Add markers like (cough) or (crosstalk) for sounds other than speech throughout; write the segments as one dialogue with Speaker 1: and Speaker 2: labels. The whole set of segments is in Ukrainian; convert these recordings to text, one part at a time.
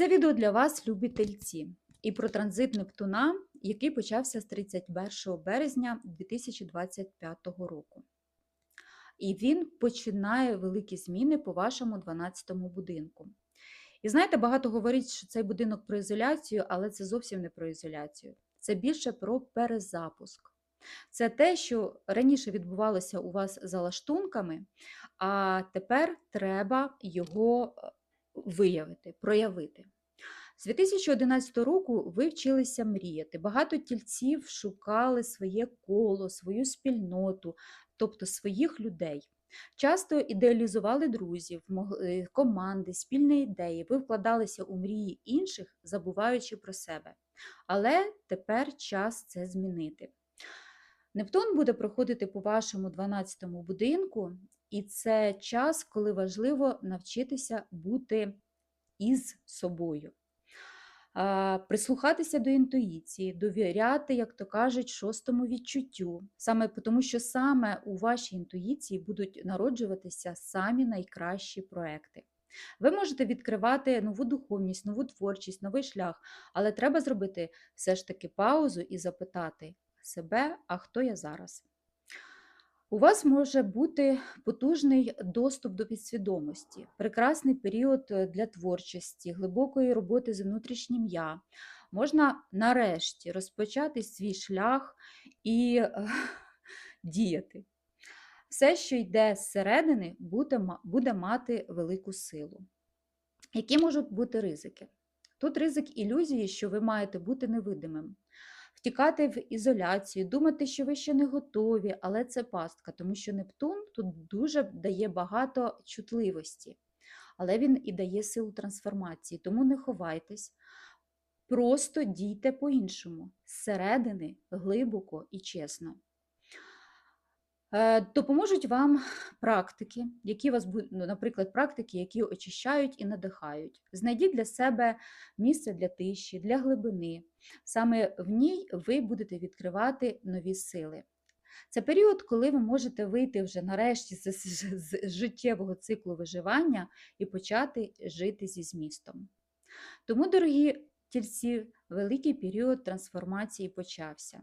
Speaker 1: Це відео для вас, любі тельці, і про транзит Нептуна, який почався з 31 березня 2025 року. І він починає великі зміни по вашому 12-му будинку. І знаєте, багато говорять, що цей будинок про ізоляцію, але це зовсім не про ізоляцію. Це більше про перезапуск. Це те, що раніше відбувалося у вас за лаштунками, а тепер треба його е, виявити, проявити. З 2011 року ви вчилися мріяти. Багато тільців шукали своє коло, свою спільноту, тобто своїх людей. Часто ідеалізували друзів, е, команди, спільні ідеї. Ви вкладалися у мрії інших, забуваючи про себе. Але тепер час це змінити. Нептун буде проходити по вашому 12-му будинку, і це час, коли важливо навчитися бути із собою. Прислухатися до інтуїції, довіряти, як то кажуть, шостому відчуттю, саме тому, що саме у вашій інтуїції будуть народжуватися самі найкращі проекти. Ви можете відкривати нову духовність, нову творчість, новий шлях, але треба зробити все ж таки паузу і запитати себе, а хто я зараз? У вас може бути потужний доступ до підсвідомості, прекрасний період е, для творчості, глибокої роботи з внутрішнім я. Можна нарешті розпочати свій шлях і е, (laughs) діяти. Все, що йде зсередини, буде, буде мати велику силу. Які можуть бути ризики? Тут ризик ілюзії, що ви маєте бути невидимим, втікати в ізоляцію, думати, що ви ще не готові, але це пастка, тому що Нептун тут дуже дає багато чутливості, але він і дає силу трансформації. Тому не ховайтесь, просто дійте по-іншому, зсередини, глибоко і чесно. Е, Допоможуть вам практики, які вас ну, наприклад, практики, які очищають і надихають. Знайдіть для себе місце для тиші, для глибини. Саме в ній ви будете відкривати нові сили. Це період, коли ви можете вийти вже нарешті з життєвого циклу виживання і почати жити зі змістом. Тому, дорогі тільці, великий період трансформації почався.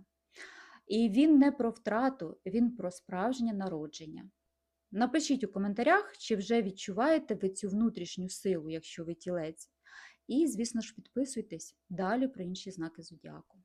Speaker 1: І він не про втрату, він про справжнє народження. Напишіть у коментарях, чи вже відчуваєте ви цю внутрішню силу, якщо ви тілець. І, звісно ж, підписуйтесь далі про інші знаки зодіаку.